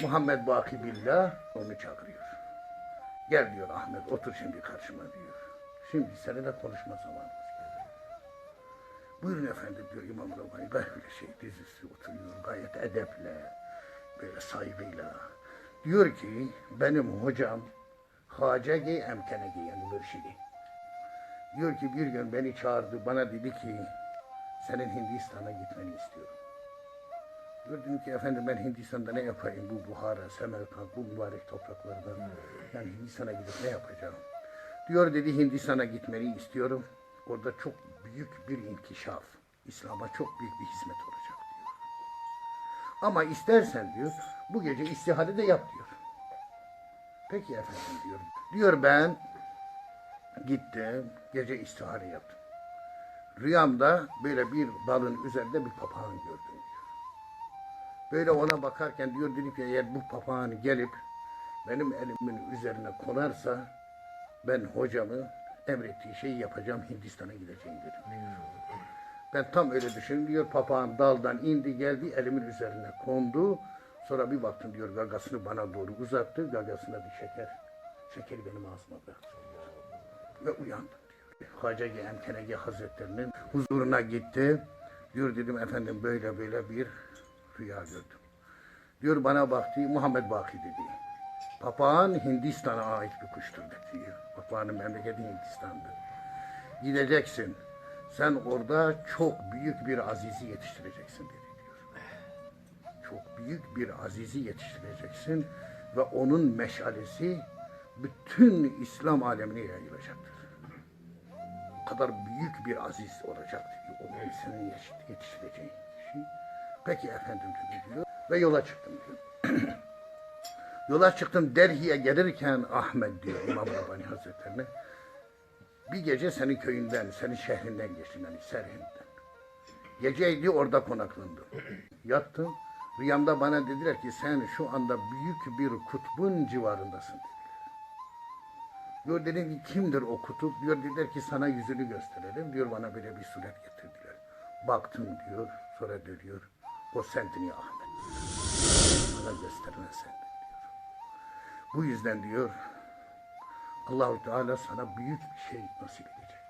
Muhammed Baki Billah onu çağırıyor. Gel diyor Ahmet otur şimdi karşıma diyor. Şimdi seninle konuşma zamanımız geldi. Buyurun efendim diyor İmam Rabbani. Böyle şey dizisi oturuyor gayet edeple, böyle saygıyla. Diyor ki benim hocam Hacegi Emkenegi yani mürşidi. Diyor ki bir gün beni çağırdı bana dedi ki senin Hindistan'a gitmeni istiyorum. Gördüm ki efendim ben Hindistan'da ne yapayım bu Buhara, Semerkant, bu mübarek topraklardan. Yani Hindistan'a gidip ne yapacağım? Diyor dedi Hindistan'a gitmeni istiyorum. Orada çok büyük bir inkişaf, İslam'a çok büyük bir hizmet olacak diyor. Ama istersen diyor bu gece istihare de yap diyor. Peki efendim diyor. Diyor ben gittim gece istihare yaptım. Rüyamda böyle bir dalın üzerinde bir papağan gördüm. Böyle ona bakarken diyor dedim ki eğer bu papağan gelip benim elimin üzerine konarsa ben hocamı emrettiği şeyi yapacağım Hindistan'a gideceğim dedim. Ben tam öyle düşündüm diyor papağan daldan indi geldi elimin üzerine kondu. Sonra bir baktım diyor gagasını bana doğru uzattı. Gagasına bir şeker. Şekeri benim ağzıma bıraktı. Ve uyandım diyor. Hacı Hazretlerinin huzuruna gitti. Diyor dedim efendim böyle böyle bir rüya gördüm. Diyor bana baktı Muhammed Baki dedi. Papağan Hindistan'a ait bir kuştur dedi. Papağanın memleketi Hindistan'dır. Gideceksin. Sen orada çok büyük bir azizi yetiştireceksin dedi diyor. Çok büyük bir azizi yetiştireceksin ve onun meşalesi bütün İslam alemine yayılacaktır. O kadar büyük bir aziz olacak diyor. O senin yetiş- yetiştireceğin kişi. Peki efendim dedi diyor. Ve yola çıktım diyor. yola çıktım Delhi'ye gelirken Ahmet diyor İmam Rabbani Hazretlerine. Bir gece senin köyünden, senin şehrinden geçtim yani Serhind'den. Geceydi orada konaklandım. Yattım. Rüyamda bana dediler ki sen şu anda büyük bir kutbun civarındasın dediler. Diyor dedim ki kimdir o kutup? Diyor dediler ki sana yüzünü gösterelim. Diyor bana böyle bir suret getirdiler. Baktım diyor. Sonra dönüyor. O sendin ya Ahmet. Bana gösterilen sendin diyor. Bu yüzden diyor Allahu Teala sana büyük bir şey nasip edecek.